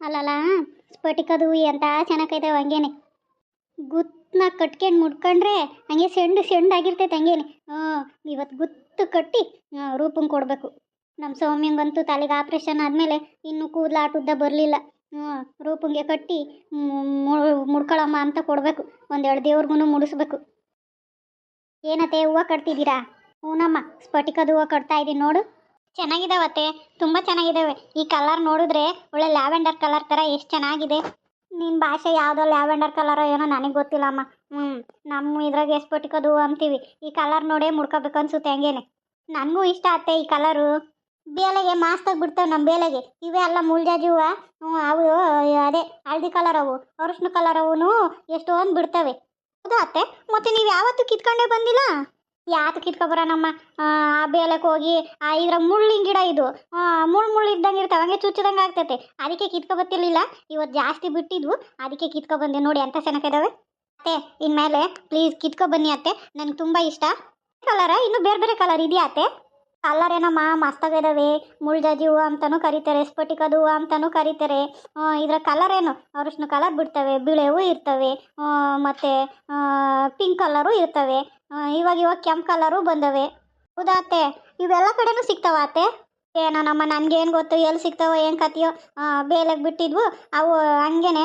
ಅಲ್ಲಲ್ಲ, ಸ್ಫಟಿಕದು ಎಂತ ಚೆನ್ನಾಗೈತೆ ಹಂಗೇನೆ. ಗುತ್ತನ್ನ ಕಟ್ಕೊಂಡು ಮುಡ್ಕೊಂಡ್ರೆ ಹಂಗೆ ಸೆಂಡು ಸೆಂಡಾಗಿರ್ತೈತೆ ಹಂಗೇನೆ. ಹ್ಞೂ ಇವತ್ತು ಗುತ್ತು ಕಟ್ಟಿ ರೂಪಂಗೆ ಕೊಡಬೇಕು. ನಮ್ಮ ಸೌಮ್ಯಂಗಂತೂ ತಲೆಗೆ ಆಪ್ರೇಷನ್ ಆದಮೇಲೆ ಇನ್ನೂ ಕೂದಲಾಟುದ್ದ ಬರಲಿಲ್ಲ. ಹ್ಞೂ ರೂಪಂಗೆ ಕಟ್ಟಿ ಮುಡ್ಕೊಳಮ್ಮ ಅಂತ ಕೊಡಬೇಕು. ಒಂದೆರಡು ದೇವ್ರಿಗೂ ಮುಡಿಸ್ಬೇಕು. ಏನತ್ತೆ ಹೂವು ಕಟ್ತಿದ್ದೀರಾ? ಹ್ಞೂನಮ್ಮ ಸ್ಫಟಿಕದ ಹೂವು ಕಟ್ತಾ ಇದ್ದೀನಿ ನೋಡು. ಚೆನ್ನಾಗಿದಾವತ್ತೆ, ತುಂಬ ಚೆನ್ನಾಗಿದ್ದಾವೆ ಈ ಕಲರ್ ನೋಡಿದ್ರೆ ಒಳ್ಳೆ ಲ್ಯಾವೆಂಡರ್ ಕಲರ್ ಥರ ಎಷ್ಟು ಚೆನ್ನಾಗಿದೆ. ನಿನ್ನ ಭಾಷೆ ಯಾವುದೋ ಲ್ಯಾವೆಂಡರ್ ಕಲರೋ ಏನೋ ನನಗೆ ಗೊತ್ತಿಲ್ಲಮ್ಮ. ಹ್ಞೂ ನಮ್ಮ ಇದ್ರಾಗ ಎಷ್ಟು ಹೂವು ಅಂತೀವಿ. ಈ ಕಲರ್ ನೋಡೇ ಮುಡ್ಕೋಬೇಕು ಅನ್ಸುತ್ತೆ ಹಂಗೇನೆ. ನನಗೂ ಇಷ್ಟ ಆತ್ತೆ ಈ ಕಲರು ಬೇಲೆಗೆ ಮಾಸ್ತಾಗಿ ಬಿಡ್ತಾವೆ ನಮ್ಮ ಬೇಲೆಗೆ. ಇವೇ ಅಲ್ಲ ಮುಳ್ಜಾಜಿ ಹೂವ. ಹ್ಞೂ ಅವು, ಅದೇ ಹಳದಿ ಕಲರ್ ಅವು. ಅರಿಶಿನ ಕಲರ್ ಅವು ಎಷ್ಟೊಂದು ಬಿಡ್ತವೆ. ಹೌದಾ ಅತ್ತೆ, ಮತ್ತೆ ನೀವು ಯಾವತ್ತೂ ಕಿತ್ಕೊಂಡೇ ಬಂದಿಲ್ಲ? ಯಾತು ಕಿತ್ಕೊಬರೋಣಮ್ಮ ಆ ಬೇಲಕ್ಕೆ ಹೋಗಿ ಇದ್ರ ಮುಳ್ಳಿನ ಗಿಡ ಇದು. ಮುಳ್ಳು ಮುಳ್ಳು ಇದ್ದಂಗೆ ಇರ್ತಾವೆ, ಹಂಗೆ ಚುಚ್ಚಿದಂಗೆ ಆಗ್ತೈತೆ. ಅದಕ್ಕೆ ಕಿತ್ಕೊಬತ್ತಿರ್ಲಿಲ್ಲ. ಇವತ್ತು ಜಾಸ್ತಿ ಬಿಟ್ಟಿದ್ವು. ಅದಕ್ಕೆ ಕಿತ್ಕೊಬಂದೆ ನೋಡಿ ಅಂತ ಚೆನ್ನಾಗಿದಾವೆ ಅತ್ತೆ, ಇನ್ಮೇಲೆ ಪ್ಲೀಸ್ ಕಿತ್ಕೊಬನ್ನಿ ಅತ್ತೆ. ನನಗೆ ತುಂಬ ಇಷ್ಟ. ಕಲರ ಇನ್ನು ಬೇರೆ ಬೇರೆ ಕಲರ್ ಇದೆಯಾ ಅತ್ತೆ? ಕಲರ್ ಏನಮ್ಮ ಮಸ್ತಾಗಿದಾವೆ ಮುಳ್ಜಾಜಿ ಹೂವು ಅಂತಲೂ ಕರೀತಾರೆ, ಸ್ಫಟಿಕದ ಹೂವು ಅಂತಲೂ ಕರೀತಾರೆ ಇದರ ಕಲರ್ ಏನು ಅರಿಶಿನ ಕಲರ್ ಬಿಡ್ತವೆ, ಬಿಳೆವು ಇರ್ತವೆ ಮತ್ತು ಪಿಂಕ್ ಕಲರು ಇರ್ತವೆ. ಇವಾಗ ಇವಾಗ ಕೆಂಪು ಕಲರು ಬಂದವೆ. ಹೌದಾ ಅತ್ತೆ? ಇವೆಲ್ಲ ಕಡೆನೂ ಸಿಗ್ತಾವ ಅತ್ತೆ? ಏನೋ ನಮ್ಮ ನನಗೇನು ಗೊತ್ತು, ಎಲ್ಲಿ ಸಿಗ್ತಾವೋ, ಏನು ಕತೆಯೋ ಬೇಲೆಗೆ ಬಿಟ್ಟಿದ್ವು, ಅವು ಹಂಗೇನೆ.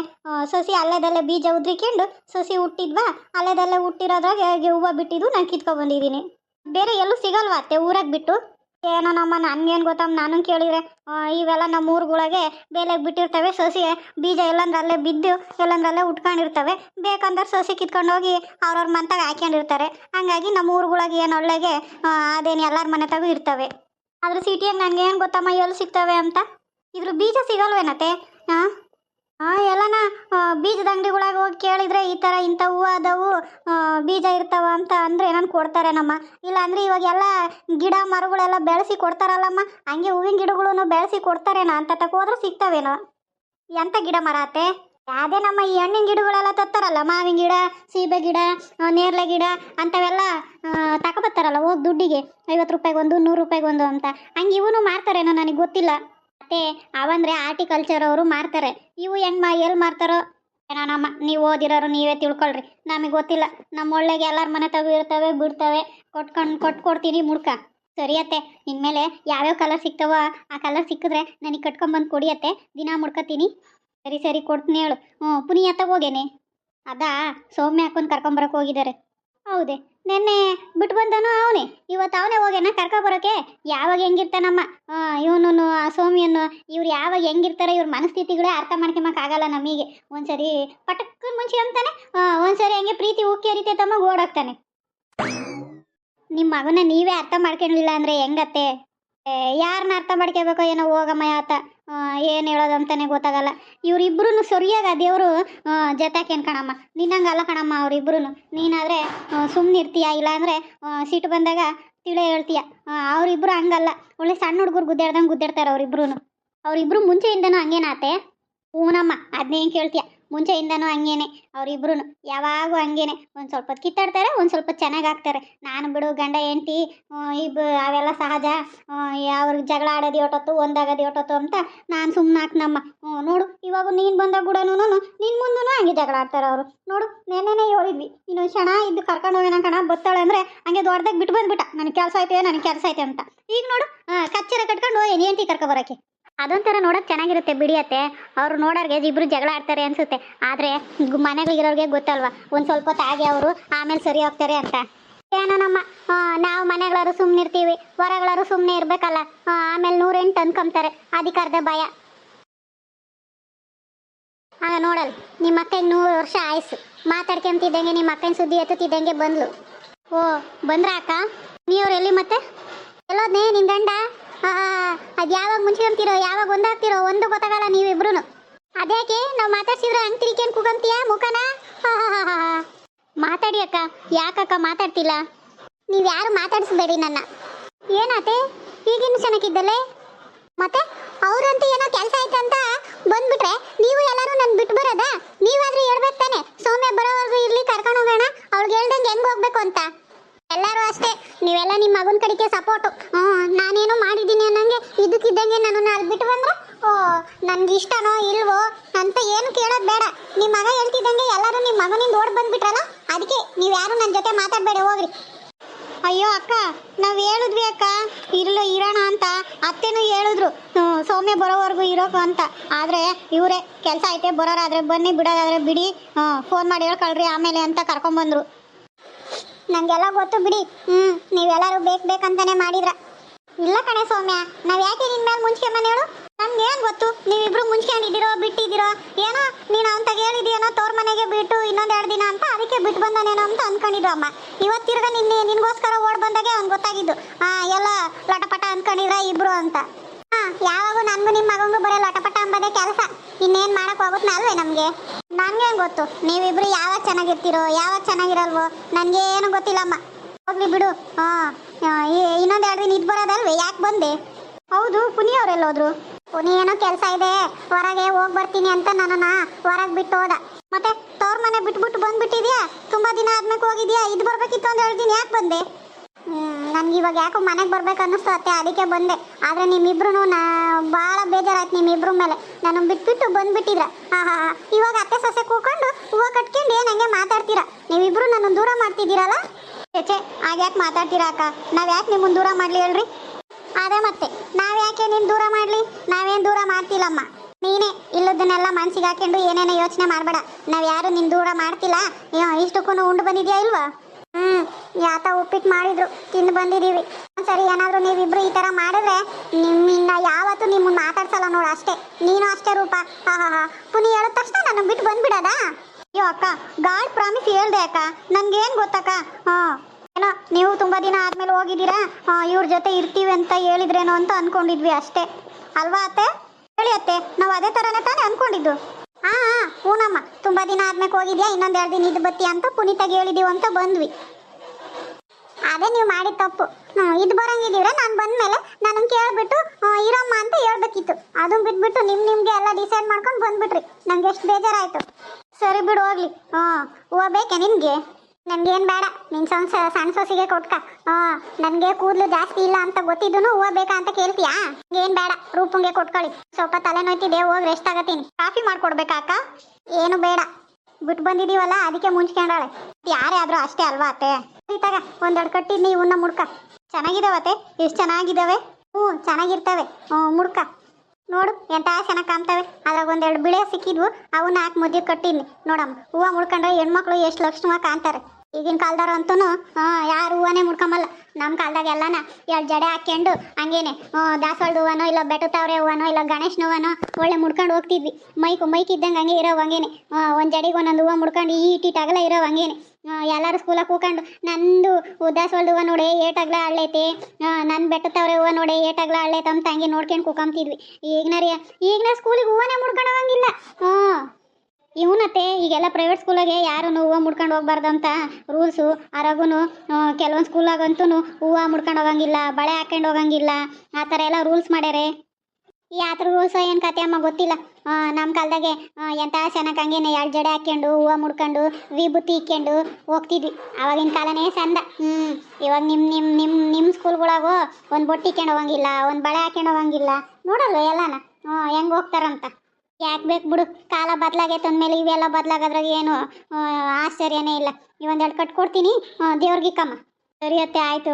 ಸಸಿ ಅಲ್ಲೇದಲ್ಲೇ ಬೀಜ ಉದ್ರಿಕೊಂಡು, ಸಸಿ ಹುಟ್ಟಿದ್ವಾ? ಅಲ್ಲೇದಲ್ಲೇ ಹುಟ್ಟಿರೋದ್ರಾಗೆ ಹೂವು ಬಿಟ್ಟಿದ್ವು ನಾನು ಕಿತ್ಕೊಬಂದಿದ್ದೀನಿ ಬೇರೆ ಎಲ್ಲೂ ಸಿಗಲ್ವಾ ಅತ್ತೆ? ಊರಾಗ ಬಿಟ್ಟು? ಏನೋ ನಮ್ಮ ನನ್ಗೇನು ಗೊತ್ತಮ್ಮ ನಾನು ಕೇಳಿದ್ರೆ ಇವೆಲ್ಲ ನಮ್ಮ ಊರುಗಳಿಗೆ ಬೇಲೆಗೆ ಬಿಟ್ಟಿರ್ತವೆ ಸಸಿ ಬೀಜ ಎಲ್ಲಂದ್ರೆ ಅಲ್ಲೇ ಬಿದ್ದು ಎಲ್ಲಂದ್ರೆ ಅಲ್ಲೇ ಉಟ್ಕೊಂಡಿರ್ತವೆ. ಬೇಕಂದ್ರೆ ಸಸಿ ಕಿತ್ಕೊಂಡು ಹೋಗಿ ಅವ್ರವ್ರ ಮನೆತಾಗ ಹಾಕ್ಯಂಡಿರ್ತಾರೆ ಹಂಗಾಗಿ ನಮ್ಮ ಊರುಗಳಿಗೆ ಏನು ಒಳ್ಳೆಗೆ ಅದೇನು ಎಲ್ಲರ ಮನೆ ತಗು ಇರ್ತವೆ. ಆದ್ರೆ ಸಿಟಿಯಾಗ ನನಗೆ ಏನು ಗೊತ್ತಮ್ಮ ಎಲ್ಲಿ ಸಿಗ್ತವೆ ಅಂತ? ಇದ್ರ ಬೀಜ ಸಿಗಲ್ವೇನತ್ತೆ? ಹಾಂ ಹಾಂ ಎಲ್ಲನ ಬೀಜದ ಅಂಗಡಿಗಳಾಗ ಹೋಗಿ ಕೇಳಿದ್ರೆ ಈ ಥರ ಇಂಥ ಹೂವು ಅದಾವು ಬೀಜ ಇರ್ತಾವ ಅಂತ ಅಂದರೆ ನಾನು ಕೊಡ್ತಾರೆ ನಮ್ಮ ಇಲ್ಲ ಅಂದ್ರೆ ಇವಾಗ ಎಲ್ಲ ಗಿಡ ಮರಗಳೆಲ್ಲ ಬೆಳೆಸಿ ಕೊಡ್ತಾರಲ್ಲಮ್ಮ? ಹಂಗೆ ಹೂವಿನ ಗಿಡಗಳನ್ನು ಬೆಳೆಸಿ ಕೊಡ್ತಾರೇನೋ ಅಂತ ತಕ ಹೋದ್ರೆ ಸಿಗ್ತಾವೇನೋ? ಎಂಥ ಗಿಡ ಮರ ಆತೆ ಅದೇ ನಮ್ಮ ಈ ಹಣ್ಣಿನ ಗಿಡಗಳೆಲ್ಲ ತತ್ತಾರಲ್ಲ? ಮಾವಿನ ಗಿಡ, ಸೀಬೆ ಗಿಡ ನೇರಳೆ ಗಿಡ, ಅಂಥವೆಲ್ಲ ತಗೊಬತ್ತಾರಲ್ಲ ಹೋಗಿ ದುಡ್ಡಿಗೆ, ಐವತ್ತು ರೂಪಾಯಿಗೆ ಒಂದು ನೂರು ರೂಪಾಯಿಗೆ ಒಂದು ಅಂತ. ಹಂಗೆ ಇವನು ಮಾರ್ತಾರೇನೋ ನನಗೆ ಗೊತ್ತಿಲ್ಲ. ಮತ್ತೆ ಅವಂದ್ರೆ ಆರ್ಟಿಕಲ್ಚರ್ ಅವರು ಮಾರ್ತಾರೆ. ಇವು ಹೆಂಗ್ ಮಾ ಎಲ್ಲಿ ಮಾರ್ತಾರೋ ಏನಾನಮ್ಮ, ನೀವು ಓದಿರೋರು ನೀವೇ ತಿಳ್ಕೊಳ್ರಿ. ನಮಗೆ ಗೊತ್ತಿಲ್ಲ. ನಮ್ಮ ಒಳ್ಳೆಗೆ ಎಲ್ಲರ ಮನೆ ತಗೋ ಇರ್ತವೆ, ಬಿಡ್ತವೆ. ಕೊಟ್ಕೊಂಡು ಕೊಟ್ಕೊಡ್ತೀನಿ ಮುಡ್ಕ ಸರಿಯತ್ತೆ ಇನ್ಮೇಲೆ ಯಾವ್ಯಾವ ಕಲರ್ ಸಿಗ್ತಾವೋ ಆ ಕಲರ್ ಸಿಕ್ಕಿದ್ರೆ ನನಗೆ ಕಟ್ಕೊಂಬಂದು ಕೊಡಿಯತ್ತೆ ದಿನ ಮುಡ್ಕೊತೀನಿ. ಸರಿ ಸರಿ, ಕೊಡ್ತೀನಿ ಹೇಳು. ಹ್ಞೂ ಪುನಿಯ ಹೋಗೇನೆ ಅದಾ ಸೌಮ್ಯ ಹಾಕೊಂಡು ಕರ್ಕೊಂಬರಕ್ಕೆ ಹೋಗಿದ್ದಾರೆ. ಹೌದೇ. ನೆನ್ನೆ ಬಿಟ್ಟು ಬಂದನು ಅವನೇ? ಇವತ್ತು ಅವನೇ ಹೋಗ್ಯಾನ ಕರ್ಕೊಬರೋಕೆ ಯಾವಾಗ ಹೆಂಗಿರ್ತಾನಮ್ಮ? ಇವನು ಸೋಮಿಯನ್ನು ಇವ್ರು ಯಾವಾಗ ಹೆಂಗಿರ್ತಾರೆ ಇವ್ರ ಮನಸ್ಥಿತಿಗಳೇ ಅರ್ಥ ಮಾಡ್ಕೊಂಬಕ್ಕಾಗಲ್ಲ ನಮಗೆ. ಒಂದ್ಸರಿ ಪಟಕ್ಕನ್ ಮುಂಚೆ ಅಂತಾನೆ ಒಂದ್ಸರಿ ಹಂಗೆ ಪ್ರೀತಿ ಉಕ್ಕಿ ಹರಿತೈತಮ್ಮ ಓಡೋಗ್ತಾನೆ ನಿಮ್ಮ ಮಗನ ನೀವೇ ಅರ್ಥ ಮಾಡ್ಕೊಂಡಿಲ್ಲ ಅಂದರೆ ಹೆಂಗತ್ತೆ? ಯಾರನ್ನ ಅರ್ಥ ಮಾಡ್ಕೋಬೇಕೋ ಏನೋ ಹೋಗಮ್ಮ ಆತ ಏನು ಹೇಳೋದು ಅಂತಾನೆ ಗೊತ್ತಾಗಲ್ಲ. ಇವರಿಬ್ರು ಸರಿಯಾಗ ದೇವರು ಜೊತೆಕೇನು ಕಣಮ್ಮ? ನಿನ್ನಂಗಲ್ಲ ಕಣಮ್ಮ ಅವರಿಬ್ಬರೂ ನೀನಾದರೆ ಸುಮ್ಮನೆ ಇರ್ತೀಯ ಇಲ್ಲಾಂದರೆ ಸಿಟ್ಟು ಬಂದಾಗ ತಿಳೇ ಹೇಳ್ತೀಯ? ಅವರಿಬ್ಬರು ಹಂಗಲ್ಲ. ಒಳ್ಳೆ ಸಣ್ಣ ಹುಡುಗರು ಗುದ್ದಾಡ್ದಂಗೆ ಗುದ್ದಾಡ್ತಾರೆ ಅವರಿಬ್ರು ಅವರಿಬ್ಬರು ಮುಂಚೆಯಿಂದನೂ ಹಂಗೇನಾತೆ? ಹ್ಞೂನಮ್ಮ ಅದನ್ನೇನು ಕೇಳ್ತೀಯ? ಮುಂಚೆಯಿಂದನೂ ಹಂಗೇನೆ. ಅವರಿಬ್ರು ಯಾವಾಗೂ ಹಂಗೇನೆ. ಒಂದು ಸ್ವಲ್ಪ ಹೊತ್ತು ಕಿತ್ತಾಡ್ತಾರೆ, ಒಂದು ಸ್ವಲ್ಪ ಚೆನ್ನಾಗಿ ಆಗ್ತಾರೆ ನಾನು ಬಿಡು ಗಂಡ, ಹೆಂಡ್ತಿ ಇಬ್ ಅವೆಲ್ಲ ಸಹಜ. ಅವ್ರಿಗೆ ಜಗಳ ಆಡೋದು ಹೊಟ್ಟೊತ್ತು ಒಂದಾಗೋದು ಹೊಟ್ಟೊತ್ತು ಅಂತ ನಾನು ಸುಮ್ಮನೆ ಹಾಕ್ನಮ್ಮ. ಹ್ಞೂ ನೋಡು, ಇವಾಗ ನೀನು ಬಂದಾಗ ಕೂಡ ನಿನ್ನ ಮುಂದೂ ಹಂಗೆ ಜಗಳ ಆಡ್ತಾರೆ ಅವರು. ನೋಡು, ನೆನ್ನೆನೇ ಹೇಳಿದ್ವಿ ಇನ್ನೊಂದು ಕ್ಷಣ ಇದ್ದು ಕರ್ಕೊಂಡು ಹೋಗೋಣ ಕಣ, ಬತ್ತಾಳೆ ಅಂದರೆ ಹಂಗೆ ದೊಡ್ಡದಾಗಿ ಬಿಟ್ಟು ಬಂದ್ಬಿಟ್ಟ. ನನಗೆ ಕೆಲಸ ಐತೆ ನನಗೆ ಕೆಲಸ ಐತೆ ಅಂತ. ಈಗ ನೋಡು ಕಚ್ಚರ ಕಟ್ಕೊಂಡು ಏನು ಹೆಂಡ್ತಿ ಕರ್ಕೊ ಬರೋಕ್ಕೆ ಅದೊಂಥರ ನೋಡೋಕೆ ಚೆನ್ನಾಗಿರುತ್ತೆ ಬಿಡಿಯತ್ತೆ ಅವ್ರು ನೋಡೋರ್ಗೆ ಇಬ್ರು ಜಗಳ ಆಡ್ತಾರೆ ಅನ್ಸುತ್ತೆ. ಆದರೆ ಮನೆಗಳಿರೋರಿಗೆ ಗೊತ್ತಲ್ವಾ? ಒಂದು ಸ್ವಲ್ಪ ಹೊತ್ತಾಗೆ ಅವರು ಆಮೇಲೆ ಸರಿ ಹೋಗ್ತಾರೆ ಅಂತ. ಏನೋ ನಮ್ಮ ನಾವು ಮನೆಗಳಾರು ಸುಮ್ಮನೆ ಇರ್ತೀವಿ. ಹೊರಗಳಾರು ಸುಮ್ಮನೆ ಇರಬೇಕಲ್ಲ. ಆಮೇಲೆ ನೂರೆಂಟು ಅನ್ಕೊಂತಾರೆ ಅಧಿಕಾರದ ಭಯ. ಆಗ ನೋಡಲ್ ನಿಮ್ಮ ಅಕ್ಕಂಗೆ ನೂರು ವರ್ಷ ಆಯ್ಸು. ಮಾತಾಡ್ಕೊಂತಿದ್ದಂಗೆ ನಿಮ್ಮ ಅಕ್ಕನ ಸುದ್ದಿ ಎತ್ತುತ್ತಿದ್ದಂಗೆ ಬಂದ್ಲು. ಓ, ಬಂದ್ರ ಅಕ್ಕ? ನೀವ್ರು ಎಲ್ಲಿ ಮತ್ತೆ? ಎಲ್ಲೋದ್ನೇ ನಿನ್ ಗಂಡ? ಅದು ಯಾವಾಗ ಮುಂಚ್ಕೊಂತೀರೋ ಯಾವಾಗ ಒಂದಾಗ್ತಿರೋ, ಒಂದು ಗೊತ್ತಾಗಲ್ಲ ನೀವಿಬ್ರು ಅದ್ಯಾಕೆ? ನಾವು ಮಾತಾಡ್ಸಿದ್ರೆ ಹಂಗ್ ತಿರ್ಕೊಂಡ್ ಕೂಗಂತೀಯ ಮುಖನ? ಮಾತಾಡಿ ಅಕ್ಕ. ಯಾಕಕ್ಕ ಮಾತಾಡ್ತಿಲ್ಲ? ನೀವು ಯಾರು ಮಾತಾಡಿಸ್ಬೇಡಿ ನನ್ನ. ಏನತೆ? ಈಗಿನ ಚೆನ್ನಾಗಿದ್ದಲ್ಲೇ ಮತ್ತೆ? ಅವ್ರಂತೂ ಏನೋ ಕೆಲಸ ಆಯ್ತು ಅಂತ ಬಂದ್ಬಿಟ್ರೆ ನೀವು ಎಲ್ಲರೂ ನನ್ ಬಿಟ್ಟು ಬರೋದಾ ನೀವಾದ್ರೂ ಹೇಳ್ಬೇಕು ತಾನೆ ಸೌಮ್ಯ ಬರೋವರೆಗೂ ಇರ್ಲಿ ಕರ್ಕೊಂಡು ಹೋಗೋಣ ಅವ್ಳಿಗೆ ಹೇಳ್ದಂಗೆ ಹೆಂಗ್ ಹೋಗ್ಬೇಕು ಅಂತ ಎಲ್ಲರೂ ಅಷ್ಟೇ ನೀವೆಲ್ಲ ನಿಮ್ಮ ಮಗನ ಕಡೆಗೆ ಸಪೋರ್ಟು ಹ್ಞೂ ನಾನೇನೋ ಮಾಡಿದ್ದೀನಿ ಅನ್ನಂಗೆ ಇದಕ್ಕಿದ್ದಂಗೆ ನನ್ನನ್ನು ಅಲ್ಲಿ ಬಿಟ್ಟು ಬಂದ್ರೆ ಓ ನನ್ಗೆ ಇಷ್ಟನೋ ಇಲ್ವೋ ಅಂತ ಏನು ಕೇಳೋದು ಬೇಡ. ನಿಮ್ಮ ಮಗ ಹೇಳ್ತಿದ್ದಂಗೆ ಎಲ್ಲರೂ ನಿಮ್ಮ ಮಗನಿಂದ ಓಡ್ ಬಂದ್ಬಿಟ್ರಲ್ಲ? ಅದಕ್ಕೆ ನೀವು ಯಾರು ನನ್ನ ಜೊತೆ ಮಾತಾಡಬೇಡ, ಹೋಗ್ರಿ. ಅಯ್ಯೋ ಅಕ್ಕ, ನಾವು ಹೇಳಿದ್ವಿ ಅಕ್ಕ. ಇರಲು ಇರೋಣ ಅಂತ. ಅತ್ತೆನೂ ಹೇಳಿದ್ರು ಸೌಮ್ಯ ಬರೋವರೆಗೂ ಇರೋಕು ಅಂತ. ಆದರೆ ಇವರೇ ಕೆಲಸ ಐತೆ, ಬರೋರಾದ್ರೆ ಬನ್ನಿ, ಬಿಡೋದಾದ್ರೆ ಬಿಡಿ. ಫೋನ್ ಮಾಡಿ ಹೇಳ್ಕೊಳ್ರಿ ಆಮೇಲೆ ಅಂತ ಕರ್ಕೊಂಬಂದ್ರು. ನನಗೆಲ್ಲ ಗೊತ್ತು ಬಿಡಿ. ಹ್ಞೂ ನೀವೆಲ್ಲರೂ ಬೇಕು ಬೇಕಂತಾನೆ ಮಾಡಿದ್ರ. ಇಲ್ಲ ಕಣೆ ಸೌಮ್ಯ, ನಾವು ಯಾಕೆ ನಿನ್ನ ಮೇಲೆ ಮುಂಚ್ಕೊಂಬನ್ ಹೇಳು? ನಮ್ಗೆ ಏನು ಗೊತ್ತು? ನೀವಿಬ್ರು ಮುಂಚ್ಕೊಂಡಿದ್ದೀರೋ ಬಿಟ್ಟಿದ್ದೀರೋ? ಏನೋ ನೀನು ಅಂತ ಹೇಳಿದ್ಯೇನೋ ತೋರ್ ಮನೆಗೆ ಬಿಟ್ಟು ಇನ್ನೊಂದ್ ಎರಡು ದಿನ ಅಂತ ಅದಕ್ಕೆ ಬಿಟ್ಟು ಬಂದಾನೇನೋ ಅಂತ ಅನ್ಕೊಂಡಿದ್ರು ಅಮ್ಮ. ಇವತ್ತು ತಿರ್ಗ ನಿನ್ನೆ ನಿನ್ಗೋಸ್ಕರ ಓಡ್ ಬಂದಾಗೆ ಅವ್ನು ಗೊತ್ತಾಗಿದ್ದು. ಆ, ಎಲ್ಲ ಲಟಪಟ ಅನ್ಕೊಂಡಿದ್ರ ಇಬ್ರು ಅಂತ. ಹಾ ಯಾವಾಗೂ ನನ್ಗೂ ನಿಮ್ಮ ಮಗಂಗೂ ಬರೀ ಲಟಪಟ ಅಂಬದೇ ಕೆಲಸ. ಇನ್ನೇನ್ ಮಾಡಕ್ ಹೋಗುತ್ತೆ ಅಲ್ವೇ ನಮ್ಗೆ? ನನ್ಗೇನ್ ಗೊತ್ತು? ನೀವಿಬ್ರು ಯಾವಾಗ ಚೆನ್ನಾಗಿರ್ತೀರೋ, ಯಾವಾಗ ಚೆನ್ನಾಗಿರಲ್ವೋ, ನನ್ಗೇನು ಗೊತ್ತಿಲ್ಲಮ್ಮ. ಹೋಗ್ಲಿ ಬಿಡು. ಹಾ ಇನ್ನೊಂದ್ ಎರಡು ದಿನ ಇದ್ ಬರೋದಲ್ವೇ? ಯಾಕೆ ಬಂದೆ? ಹೌದು ಪುನಿ ಅವ್ರೆಲ್ಲೋದ್ರು ಏನೋ ಕೆಲಸ ಇದೆ. ಹೊರಗೆ ಹೋಗಿ ಬರ್ತೀನಿ ಅಂತ ನನ್ನನ್ನ ಹೊರಗೆ ಬಿಟ್ಟು ಹೋದ. ಮತ್ತೆ ತವ್ರ ಮನೆ ಬಿಟ್ಬಿಟ್ಟು ಬಂದ್ಬಿಟ್ಟಿದ್ಯಾ? ತುಂಬಾ ದಿನ ಆದ್ಮೇಲೆ ಹೋಗಿದ್ಯಾ? ಇದು ಬರ್ಬೇಕಿತ್ತು ಅಂತ ಹೇಳ್ತೀನಿ. ಯಾಕೆ ಬಂದೆ? ನನ್ಗೆ ಇವಾಗ ಯಾಕೋ ಮನೆಗೆ ಬರ್ಬೇಕು ಅನ್ನಿಸ್ತು ಅತ್ತೆ. ಅದಕ್ಕೆ ಬಂದೆ. ಆದರೆ ನಿಮ್ಮಿಬ್ರು ನಾ ಭಾಳ ಬೇಜಾರಾಯ್ತು ನಿಮ್ಮಿಬ್ರ ಮೇಲೆ. ನಾನು ಬಿಟ್ಬಿಟ್ಟು ಬಂದ್ಬಿಟ್ಟಿದ್ರ. ಹಾ ಹಾ ಇವಾಗ ಅತ್ತೆ ಸೊಸೆ ಕೂಕೊಂಡು ಹೂವು ಕಟ್ಕೊಂಡು ಏನು ಹಂಗೆ ಮಾತಾಡ್ತೀರಾ? ನೀವಿಬ್ರು ನನ್ನ ದೂರ ಮಾಡ್ತಿದ್ದೀರಲ್ಲ? ಚೇಚೆ ಹಾಗ್ಯಾಕೆ ಮಾತಾಡ್ತೀರಾ ಅಕ್ಕ? ನಾವು ಯಾಕೆ ನಿಮ್ಮನ್ನು ದೂರ ಮಾಡಲಿ ಹೇಳ್ರಿ? ಅದೇ ಮತ್ತೆ. ನಾವ್ ಯಾಕೆ ನಿನ್ ದೂರ ಮಾಡ್ಲಿ? ನಾವೇನ್ ದೂರ ಮಾಡ್ತಿಲ್ಲಮ್ಮ. ನೀನೇ ಇಲ್ಲದನ್ನೆಲ್ಲ ಮನ್ಸಿಗೆ ಹಾಕೊಂಡು ಏನೇನೋ ಯೋಚನೆ ಮಾಡಬೇಡ. ನಾವ್ ಯಾರು ನಿನ್ ದೂರ ಮಾಡ್ತಿಲ್ಲ? ಇಷ್ಟಕ್ಕೂ ಉಂಡು ಬಂದಿದ್ಯಾ ಇಲ್ವಾ? ಹ್ಮ್, ಯಾತ ಉಪ್ಪಿಟ್ಟು ಮಾಡಿದ್ರು. ತಿಂದು ಬಂದಿದೀವಿ ಸರಿ ಏನಾದ್ರು ನೀವಿಬ್ರು ಈ ತರ ಮಾಡಿದ್ರೆ ನಿಮ್ಮಿಂದ ಯಾವತ್ತು ನಿಮ್ಮನ್ನ ಮಾತಾಡ್ಸಲ್ಲ ನೋಡು ಅಷ್ಟೇ. ನೀನು ಅಷ್ಟೇ ರೂಪ. ಹಾ ಹಾ ಪುನಿ ಹೇಳಿದ ತಕ್ಷಣ ನಾನು ಬಿಟ್ಟು ಬಂದ್ಬಿಡದಾ? ಅಯ್ಯೋ ಅಕ್ಕ, ಗಾಡ್ ಪ್ರಾಮಿಸ್ ಹೇಳ್ದೆ ಅಕ್ಕ. ನನ್ಗೇನ್ ಗೊತ್ತಕ್ಕ? ಹಾ. ಏನೋ ನೀವು ತುಂಬಾ ದಿನ ಆದ್ಮೇಲೆ ಹೋಗಿದ್ದೀರಾ? ಇವ್ರ ಜೊತೆ ಇರ್ತೀವಿ ಅಂತ ಹೇಳಿದ್ರೇನೋ ಅಂತ ಅನ್ಕೊಂಡಿದ್ವಿ ಅಷ್ಟೇ. ಅಲ್ವಾ ಅತ್ತೆ? ಹೇಳಿ ಅತ್ತೆ, ನಾವು ಅದೇ ತರನೇ ತಾನೇ ಅನ್ಕೊಂಡಿದ್ದು. ಹಾ ಹಾ ಹೂನಮ್ಮ ತುಂಬಾ ದಿನ ಆದ್ಮೇಲೆ ಹೋಗಿದ್ಯಾ? ಇನ್ನೊಂದ್ ಎರಡು ದಿನ ಇದ್ ಬತ್ತಿ ಅಂತ ಪುನೀತಾಗಿ ಹೇಳಿದೀವಿ ಅಂತ ಬಂದ್ವಿ. ಅದೇ ನೀವು ಮಾಡಿದ ತಪ್ಪು. ಇದು ಬರಂಗಿದ್ದೀವ್ರೆ, ನಾನು ಬಂದ್ಮೇಲೆ ನಾನು ಕೇಳ್ಬಿಟ್ಟು ಇರಮ್ಮ ಅಂತ ಹೇಳ್ಬೇಕಿತ್ತು. ಅದನ್ನ ಬಿಟ್ಬಿಟ್ಟು ನಿಮ್ ನಿಮ್ಗೆ ಎಲ್ಲ ಡಿಸೈಡ್ ಮಾಡ್ಕೊಂಡು ಬಂದ್ಬಿಟ್ರಿ. ನಂಗೆ ಎಷ್ಟು ಬೇಜಾರಾಯ್ತು. ಸರಿ ಬಿಡು, ಹೋಗ್ಲಿ. ಹಾ ಹೋಗ್ಬೇಕಾ ಬೇಕೆ ನಿನ್ಗೆ? ನನ್ಗೇನ್ ಬೇಡ, ನಿನ್ ಸಣ್ಣ ಸ- ಸಣ್ಣ ಸೊಸಿಗೆ ಕೊಟ್ಕ. ಹಾಂ ನನಗೆ ಕೂದಲು ಜಾಸ್ತಿ ಇಲ್ಲ ಅಂತ ಗೊತ್ತಿದ್ದು ಹೂವು ಬೇಕಾ ಅಂತ ಕೇಳ್ತೀಯಾ? ಏನು ಬೇಡ, ರೂಪಂಗೆ ಕೊಟ್ಕೊಳ್ಳಿ. ಸ್ವಲ್ಪ ತಲೆ ನೋಯ್ತಿದೆ, ಹೋಗಿ ರೆಸ್ಟ್ ಆಗತ್ತೀನಿ. ಕಾಫಿ ಮಾಡ್ಕೊಡ್ಬೇಕಾ ಅಕ್ಕ? ಏನು ಬೇಡ. ಬಿಟ್ಟು ಬಂದಿದೀವಲ್ಲ, ಅದಕ್ಕೆ ಮುಂಚ್ಕೊಂಡಾಳೆ. ಯಾರೇ ಆದ್ರೂ ಅಷ್ಟೇ ಅಲ್ವಾ ಅತ್ತೆ? ಇತ್ತಾಗ ಒಂದೆರಡು ಕಟ್ಟಿದ್ನಿ ಇವನ್ನ ಮುಡ್ಕ. ಚೆನ್ನಾಗಿದಾವತ್ತೆ ಎಷ್ಟು ಚೆನ್ನಾಗಿದಾವೆ? ಹ್ಞೂ, ಚೆನ್ನಾಗಿರ್ತವೆ. ಹ್ಞೂ, ಮುಡ್ಕ. ನೋಡು, ಎಂತ ಚೆನ್ನಾಗಿ ಕಾಣ್ತವೆ. ಅದ್ರಾಗ ಒಂದೆರಡು ಬಿಳೆ ಸಿಕ್ಕಿದ್ವು, ಅವನ್ನ ಹಾಕಿ ಮುದ್ದೆ ಕಟ್ಟಿದ್ನಿ. ನೋಡಮ್ಮ ಹೂವು ಮುಡ್ಕೊಂಡ್ರೆ ಹೆಣ್ಮಕ್ಳು ಎಷ್ಟು ಲಕ್ಷಣವಾಗಿ ಕಾಣ್ತಾರೆ. ಈಗಿನ ಕಾಲದವ್ರು ಅಂತೂ ಯಾರು ಹೂವನೇ ಮುಡ್ಕೊಂಬಲ್ಲ. ನಮ್ಮ ಕಾಲದಾಗ ಎಲ್ಲಾನ ಎರಡು ಜಡೆ ಹಾಕ್ಕೊಂಡು ಹಂಗೇನೆ ದಾಸವಾಳದ ಹೂವನೋ, ಇಲ್ಲ ಬೆಟ್ಟತಾವ್ರೆ ಹೂವನೋ, ಇಲ್ಲ ಗಣೇಶನ ಹೂವನೋ, ಒಳ್ಳೆ ಮುಡ್ಕೊಂಡು ಹೋಗ್ತಿದ್ವಿ. ಮೈಕ್ ಮೈಕ್ ಇದ್ದಂಗೆ ಹಂಗೆ ಇರೋ ಹಂಗೇನೆ. ಒಂದು ಜಡೆಗೆ ಒಂದೊಂದು ಹೂವು ಮುಡ್ಕೊಂಡು ಈ ಇಟ್ಟಿಟ್ಟಾಗಲ್ಲ ಇರೋ ಹಂಗೇನೆ. ಎಲ್ಲರೂ ಸ್ಕೂಲಾಗ ಕೂಕೊಂಡು, ನಂದು ದಾಸವಾಳದ ಹೂವ ನೋಡಿ ಏಟಾಗ್ಲ ಅಳ್ಳೈತಿ ನನ್ನ ಬೆಟ್ಟದವ್ರೆ ಹೂವ ನೋಡಿ ಏಟಾಗ್ಲ ಹಳ್ಳೈತೆ ಅಂತ ಹಂಗೆ ನೋಡ್ಕೊಂಡು ಕೂಕೊಂತಿದ್ವಿ ಈಗಿನ ರೀ ಈಗಿನ ಸ್ಕೂಲಿಗೆ ಹೂವನೇ ಹೋಗಂಗಿಲ್ಲ ಹ್ಞೂ ಇವನತ್ತೆ, ಈಗೆಲ್ಲ ಪ್ರೈವೇಟ್ ಸ್ಕೂಲಾಗೆ ಯಾರು ಹೂವು ಮುಡ್ಕೊಂಡು ಹೋಗ್ಬಾರ್ದು ಅಂತ ರೂಲ್ಸು ಅರಾಗೂ ಕೆಲವೊಂದು ಸ್ಕೂಲಾಗಂತೂ ಹೂವು ಮುಡ್ಕೊಂಡು ಹೋಗಂಗಿಲ್ಲ, ಬಳೆ ಹಾಕೊಂಡು ಹೋಗಂಗಿಲ್ಲ. ಆ ಥರ ಎಲ್ಲ ರೂಲ್ಸ್ ಮಾಡ್ಯಾರೆ. ಯಾವ ರೂಲ್ಸ ಏನು ಕತೆ ಅಮ್ಮ ಗೊತ್ತಿಲ್ಲ. ನಮ್ಮ ಕಾಲದಾಗೆ ಎಂಥ ಹಂಗೇನೆ ಎರಡು ಜಡೆ ಹಾಕ್ಕೊಂಡು ಹೂವು ಮುಡ್ಕೊಂಡು, ವಿಭೂತಿ ಇಕ್ಕೊಂಡು ಹೋಗ್ತಿದ್ವಿ. ಆವಾಗಿನ ಕಾಲನೇ ಸಂದ ಹ್ಞೂ ಇವಾಗ ನಿಮ್ಮ ನಿಮ್ಮ ನಿಮ್ಮ ನಿಮ್ಮ ಸ್ಕೂಲ್ಗಳಾಗೋ ಒಂದು ಬೊಟ್ಟು ಇಕ್ಕೊಂಡು ಹೋಗಂಗಿಲ್ಲ ಒಂದು ಬಳೆ ಹಾಕ್ಕೊಂಡು ಹೋಗಂಗಿಲ್ಲ ನೋಡಲ್ವ ಎಲ್ಲನ? ಹ್ಞೂ ಹೆಂಗೆ ಹೋಗ್ತಾರಂತ? ಯಾಕೆ ಬೇಕು ಬಿಡು, ಕಾಲ ಬದಲಾಗೈತೆ ಅಂದಮೇಲೆ ಇವೆಲ್ಲ ಬದಲಾಗೋದ್ರಾಗ ಏನು ಆಶ್ಚರ್ಯನೇ ಇಲ್ಲ. ಇವೊಂದೆರಡು ಕಟ್ಕೊಡ್ತೀನಿ ದೇವ್ರಿಗಿಕ್ಕಮ್ಮ ಸರಿ ಅತ್ತೆ, ಆಯಿತು.